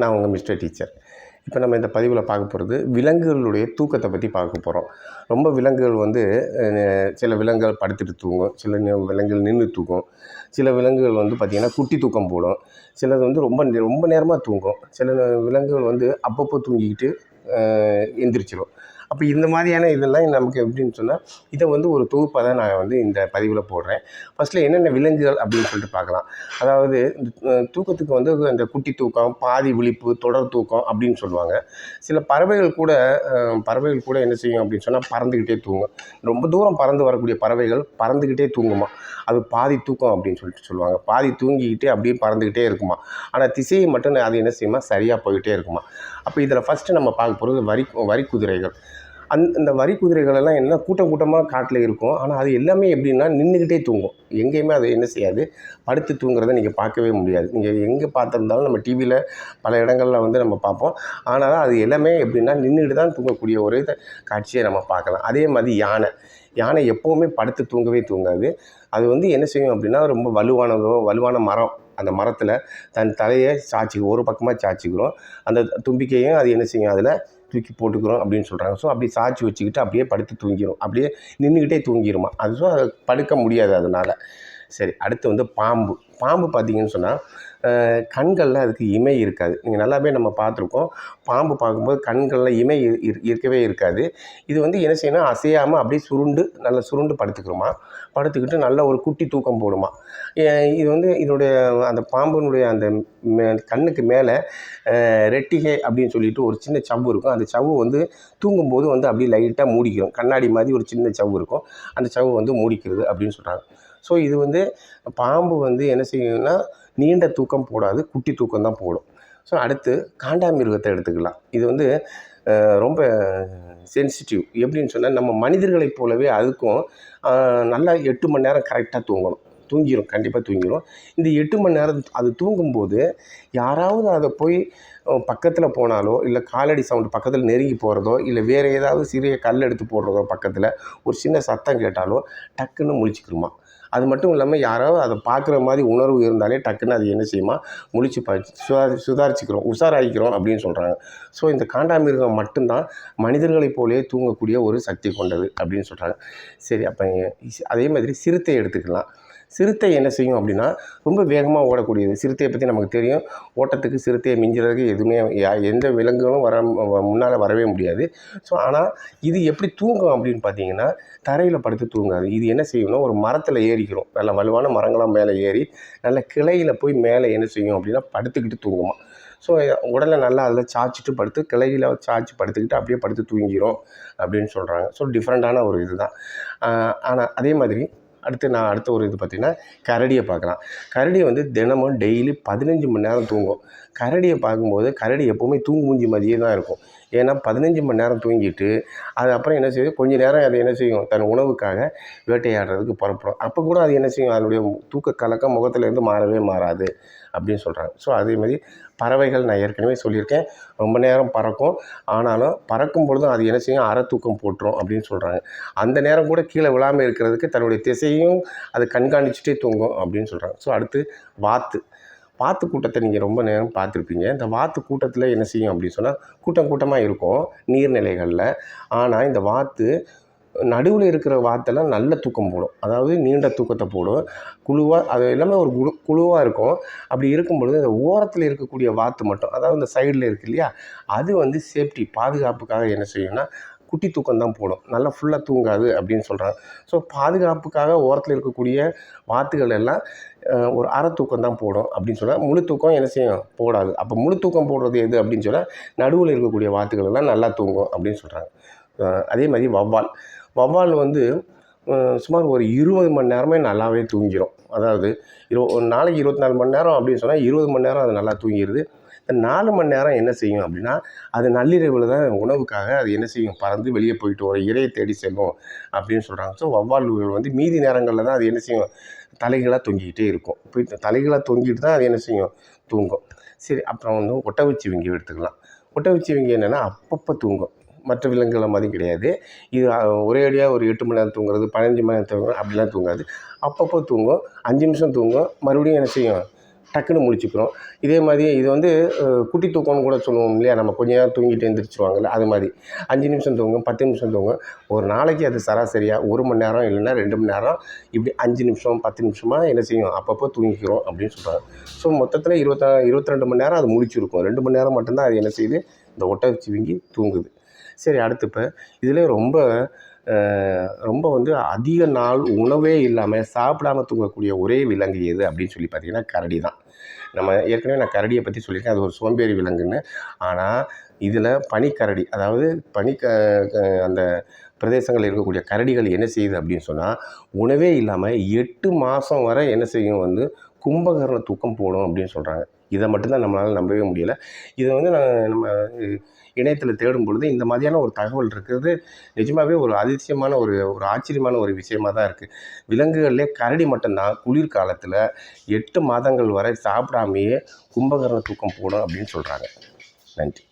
நான் உங்கள் mister teacher இப்போ நம்ம இந்த பதிவில் பார்க்க போகிறது விலங்குகளுடைய தூக்கத்தை பற்றி பார்க்க போகிறோம் ரொம்ப விலங்குகள் வந்து சில விலங்குகள் படுத்துட்டு தூங்கும் சில விலங்குகள் நின்று தூங்கும். சில விலங்குகள் வந்து பார்த்திங்கன்னா குட்டி தூக்கம் போடும். சிலது வந்து ரொம்ப நே- ரொம்ப நேரமாக தூங்கும். சில விலங்குகள் வந்து அப்பப்போ தூங்கிக்கிட்டு எந்திரிச்சிடும் அப்போ இந்த மாதிரியான இதெல்லாம் நமக்கு எப்படின்னு சொன்னால் இதை வந்து ஒரு தொகுப்பாக தான் நான் வந்து இந்த பதிவில் போடுறேன். ஃபஸ்ட்டில் என்னென்ன விலங்குகள் அப்படின்னு சொல்லிட்டு பார்க்கலாம். அதாவது இந்த தூக்கத்துக்கு வந்து அந்த குட்டி தூக்கம் பாதி விழிப்பு தொடர் தூக்கம் அப்படின்னு சொல்லுவாங்க. சில பறவைகள் கூட பறவைகள் கூட என்ன செய்யும் அப்படின்னு சொன்னால் பறந்துக்கிட்டே தூங்கும். ரொம்ப தூரம் பறந்து வரக்கூடிய பறவைகள் பறந்துக்கிட்டே தூங்குமா? அது பாதி தூக்கம் அப்படின்னு சொல்லிட்டு சொல்லுவாங்க. பாதி தூங்கிக்கிட்டே அப்படியே பறந்துக்கிட்டே இருக்குமா? ஆனால் திசையை மட்டும் அது என்ன செய்யுமா? சரியாக போய்கிட்டே இருக்குமா? அப்போ இதில் ஃபஸ்ட்டு நம்ம பார்க்க போகிறது வரி வரி குதிரைகள் அந் இந்த வரி குதிரைகளெல்லாம் என்ன கூட்டம் கூட்டமாக காட்டில் இருக்கும். ஆனால் அது எல்லாமே எப்படின்னா நின்றுக்கிட்டே தூங்கும். எங்கேயுமே அது என்ன செய்யாது. படுத்து தூங்குறதை நீங்கள் பார்க்கவே முடியாது. நீங்கள் எங்கே பார்த்துருந்தாலும் நம்ம டிவியில் பல இடங்களில் வந்து நம்ம பார்ப்போம். ஆனால் அது எல்லாமே எப்படின்னா நின்றுட்டு தான் தூங்கக்கூடிய ஒரு காட்சியை நம்ம பார்க்கலாம். அதே மாதிரி யானை. யானை எப்போவுமே படுத்து தூங்கவே தூங்காது. அது வந்து என்ன செய்யும் அப்படின்னா ரொம்ப வலுவானதோ வலுவான மரம். அந்த மரத்தில் தன் தலையை சாய்ச்சி ஒரு பக்கமாக சாய்ச்சிக்கிறோம் அந்த தும்பிக்கையும் அது என்ன செய்யும்? அதில் தூக்கி போட்டுக்கிறோம் அப்படின்னு சொல்கிறாங்க ஸோ அப்படி சாய்ச்சி வச்சுக்கிட்டு அப்படியே படுத்து தூங்கிடும் அப்படியே நின்றுக்கிட்டே தூங்கிடுமா அது ஸோ படுக்க முடியாது அதனால். சரி அடுத்து வந்து பாம்பு. பாம்பு பார்த்தீங்கன்னு சொன்னால் கண்களில் அதுக்கு இமை இருக்காது. நீங்கள் நல்லாவே நம்ம பார்த்துருக்கோம். பாம்பு பார்க்கும்போது கண்களில் இமை இரு- இருக்கவே இருக்காது. இது வந்து என்ன செய்யணும் அசையாமல் அப்படியே சுருண்டு நல்லா சுருண்டு படுத்துக்கிறோமா படுத்துக்கிட்டு நல்ல ஒரு குட்டி தூக்கம் போடுமா. இது வந்து இதனுடைய அந்த பாம்பினுடைய அந்த மே கண்ணுக்கு மேலே ரெட்டிகை அப்படின்னு சொல்லிட்டு ஒரு சின்ன சவ்வு இருக்கும். அந்த சவ்வு வந்து தூங்கும்போது வந்து அப்படியே லைட்டாக மூடிக்கிறோம் கண்ணாடி மாதிரி ஒரு சின்ன சவ்வு இருக்கும். அந்த சவ்வு வந்து மூடிக்கிறது அப்படின்னு சொல்கிறாங்க ஸோ இது வந்து பாம்பு வந்து என்ன செய்யணும்னா நீண்ட தூக்கம் போடாது குட்டி தூக்கம் தான் போடும். ஸோ அடுத்து காண்டாமிருகத்தை எடுத்துக்கலாம். இது வந்து ரொம்ப சென்சிட்டிவ் எப்படின்னு சொன்னால் நம்ம மனிதர்களைப் போலவே அதுக்கும் நல்லா எட்டு மணி நேரம் கரெக்டாக தூங்கணும். தூங்கிடும் கண்டிப்பாக தூங்கிடும் இந்த எட்டு மணி நேரம் அது தூங்கும்போது யாராவது அதை போய் பக்கத்தில் போனாலோ இல்லை காலடி சவுண்டு பக்கத்தில் நெருங்கி போகிறதோ இல்லை வேறு ஏதாவது சிறிய கல் எடுத்து போடுறதோ பக்கத்தில் ஒரு சின்ன சத்தம் கேட்டாலோ டக்குன்னு முழிச்சுக்கிருமா. அது மட்டும் இல்லாமல் யாராவது அதை பார்க்குற மாதிரி உணர்வு இருந்தாலே டக்குன்னு அது என்ன செய்யுமா? முழிச்சு ப சுதாரி சுதாரிச்சுக்கிறோம் உஷாராகிக்கிறோம் அப்படின்னு சொல்கிறாங்க ஸோ இந்த காண்டாமிருகம் மட்டும்தான் மனிதர்களைப் போலே தூங்கக்கூடிய ஒரு சக்தி கொண்டது அப்படின்னு சொல்கிறாங்க சரி அப்போ அதே மாதிரி சிறுத்தை எடுத்துக்கலாம். சிறுத்தை என்ன செய்யும் அப்படின்னா ரொம்ப வேகமாக ஓடக்கூடியது. சிறுத்தையை பற்றி நமக்கு தெரியும். ஓட்டத்துக்கு சிறுத்தையை மிஞ்சுறதுக்கு எதுவுமே யா- எந்த விலங்குகளும் வர முன்னால் வரவே முடியாது. ஸோ ஆனால் இது எப்படி தூங்கும் அப்படின்னு பார்த்தீங்கன்னா தரையில் படுத்து தூங்காது. இது என்ன செய்யணும் ஒரு மரத்தில் ஏறிக்கிறோம். நல்ல வலுவான மரங்களாக மேலே ஏறி நல்ல கிளையில் போய் மேலே என்ன செய்யும் அப்படின்னா படுத்துக்கிட்டு தூங்குமா. ஸோ உடலை நல்லா அதில் சாய்ச்சிட்டு படுத்து கிளையில் சாய்ச்சி படுத்துக்கிட்டு அப்படியே படுத்து தூங்கிடும் அப்படின்னு சொல்கிறாங்க ஸோ டிஃப்ரெண்ட்டான ஒரு இதுதான். ஆனால் அதே மாதிரி அடுத்து நான் அடுத்த ஒரு இது பார்த்திங்கன்னா கரடியை பார்க்கலாம். கரடியை வந்து தினமும் டெய்லி பதினஞ்சு மணி நேரம் தூங்கும். கரடியை பார்க்கும்போது கரடி எப்போவுமே தூங்கு மூஞ்சி மாதிரியே தான் இருக்கும். ஏன்னா பதினஞ்சு மணி நேரம் தூங்கிட்டு அது அப்புறம் என்ன செய்யும்? கொஞ்ச நேரம் அது என்ன செய்யும்? தன் உணவுக்காக வேட்டையாடுறதுக்கு புறப்படும். அப்போ கூட அது என்ன செய்யும்? அதனுடைய தூக்க கலக்கம் முகத்துலேருந்து மாறவே மாறாது அப்படின்னு சொல்கிறாங்க ஸோ அதே மாதிரி பறவைகள் நான் ஏற்கனவே சொல்லியிருக்கேன். ரொம்ப நேரம் பறக்கும். ஆனாலும் பறக்கும் பொழுதும் அது என்ன செய்யும்? அற தூக்கம் போட்டுரும் அப்படின்னு சொல்கிறாங்க அந்த நேரம் கூட கீழே விழாமல் இருக்கிறதுக்கு தன்னுடைய திசையும் அது கண்காணிச்சுட்டே தூங்கும் அப்படின்னு சொல்கிறாங்க ஸோ அடுத்து வாத்து. வாத்து கூட்டத்தை நீங்கள் ரொம்ப நேரம் பார்த்துருப்பீங்க. இந்த வாத்து கூட்டத்தில் என்ன செய்யும் அப்படின்னு சொன்னால் கூட்டம் கூட்டமாக இருக்கும் நீர்நிலைகளில். ஆனால் இந்த வாத்து நடுவில் இருக்கிற வாத்தெல்லாம் நல்ல தூக்கம் போடும். அதாவது நீண்ட தூக்கத்தை போடும். குழுவாக அது எல்லாமே ஒரு குழு குழுவாக இருக்கும். அப்படி இருக்கும் பொழுது இந்த ஓரத்தில் இருக்கக்கூடிய வாத்து மட்டும் அதாவது இந்த சைடில் இருக்கு இல்லையா அது வந்து சேஃப்டி பாதுகாப்புக்காக என்ன செய்யும்னா குட்டி தூக்கம் தான் போடும். நல்லா ஃபுல்லாக தூங்காது அப்படின்னு சொல்கிறாங்க ஸோ பாதுகாப்புக்காக ஓரத்தில் இருக்கக்கூடிய வாத்துகள் எல்லாம் ஒரு அரை தூக்கம் தான் போடும் அப்படின்னு சொன்னால் முழு தூக்கம் என்ன செய்யும்? போடாது. அப்போ முழு தூக்கம் போடுறது எது அப்படின்னு சொன்னால் நடுவில் இருக்கக்கூடிய வாத்துகள் எல்லாம் நல்லா தூங்கும் அப்படின்னு சொல்கிறாங்க அதே மாதிரி வவ்வால் வவ்வால் வந்து சுமார் ஒரு இருபது மணி நேரமே நல்லாவே தூங்கிடும் அதாவது இரு ஒரு நாளைக்கு இருபத்தி நாலு மணி நேரம் அப்படின்னு சொன்னால் இருபது மணி நேரம் அது நல்லா தூங்கிடுது இந்த நாலு மணி நேரம் என்ன செய்யும் அப்படின்னா அது நள்ளிரவில் தான் உணவுக்காக அது என்ன செய்யும்? பறந்து வெளியே போயிட்டு ஒரு இறையை தேடி செல்லும் அப்படின்னு சொல்கிறாங்க ஸோ வவ்வால்கள் வந்து மீதி நேரங்களில் தான் அது என்ன செய்யும்? தலைகளாக தொங்கிக்கிட்டே இருக்கும். இப்போ தலைகளாக தொங்கிட்டு தான் அது என்ன செய்யும்? தூங்கும். சரி அப்புறம் வந்து ஒட்டகச்சிவிங்கி எடுத்துக்கலாம். ஒட்டகச்சிவிங்கி என்னென்னா அப்பப்போ தூங்கும். மற்ற விலங்குகளை மாதிரி கிடையாது. இது ஒரேடியாக ஒரே அடியாக ஒரு எட்டு மணி நேரம் தூங்குறது பதினஞ்சு மணி நேரம் தூங்குறது அப்படிலாம் தூங்காது. அப்பப்போ தூங்கும் அஞ்சு நிமிஷம் தூங்கும் மறுபடியும் என்ன செய்யும்? டக்குன்னு முடிச்சுக்கிறோம் இதே மாதிரி இது வந்து குட்டி தூக்கம்னு கூட சொல்லுவோம் இல்லையா? நம்ம கொஞ்ச நேரம் தூங்கிட்டு எழுந்திரிச்சிருவாங்கல்ல அது மாதிரி. அஞ்சு நிமிஷம் தூங்கும் பத்து நிமிஷம் தூங்கும் ஒரு நாளைக்கு அது சராசரியாக ஒரு மணி நேரம் இல்லைன்னா ரெண்டு மணி நேரம் இப்படி அஞ்சு நிமிஷம் பத்து நிமிஷமாக என்ன செய்யும்? அப்பப்போ தூங்கிக்கிறோம் அப்படின்னு சொல்கிறாங்க ஸோ மொத்தத்தில் இருபத்தா இருபத்தி ரெண்டு மணி நேரம் அது முழிச்சிருக்கும். ரெண்டு மணி நேரம் மட்டும்தான் அது என்ன செய்யுது? இந்த ஒட்டகச்சிவிங்கி தூங்குது. சரி அடுத்து இப்போ இதில் ரொம்ப ரொம்ப வந்து அதிக நாள் உணவே இல்லாமல் சாப்பிடாம தூங்கக்கூடிய ஒரே விலங்கு எது அப்படின்னு சொல்லி பார்த்தீங்கன்னா கரடி தான். நம்ம ஏற்கனவே நான் கரடியை பற்றி சொல்லியிருக்கேன் அது ஒரு சோம்பேறி விலங்குன்னு. ஆனால் இதில் பனிக்கரடி அதாவது பனி க க- அந்த பிரதேசங்களில் இருக்கக்கூடிய கரடிகள் என்ன செய்யுது அப்படின்னு சொன்னால் உணவே இல்லாமல் எட்டு மாதம் வரை என்ன செய்யும்? வந்து கும்பகரண தூக்கம் போடும் அப்படின்னு சொல்கிறாங்க இதை மட்டும்தான் நம்மளால் நம்பவே முடியலை. இதை வந்து நான் நம்ம இணையத்தில் தேடும் பொழுது இந்த மாதிரியான ஒரு தகவல் இருக்கிறது நிஜமாகவே ஒரு அதிசயமான ஒரு ஒரு ஆச்சரியமான ஒரு விஷயமா தான் இருக்குது விலங்குகள்லே கரடி மட்டும்தான் குளிர்காலத்தில் எட்டு மாதங்கள் வரை சாப்பிடாமையே கும்பகரண தூக்கம் போடும் அப்படின்னு சொல்கிறாங்க நன்றி.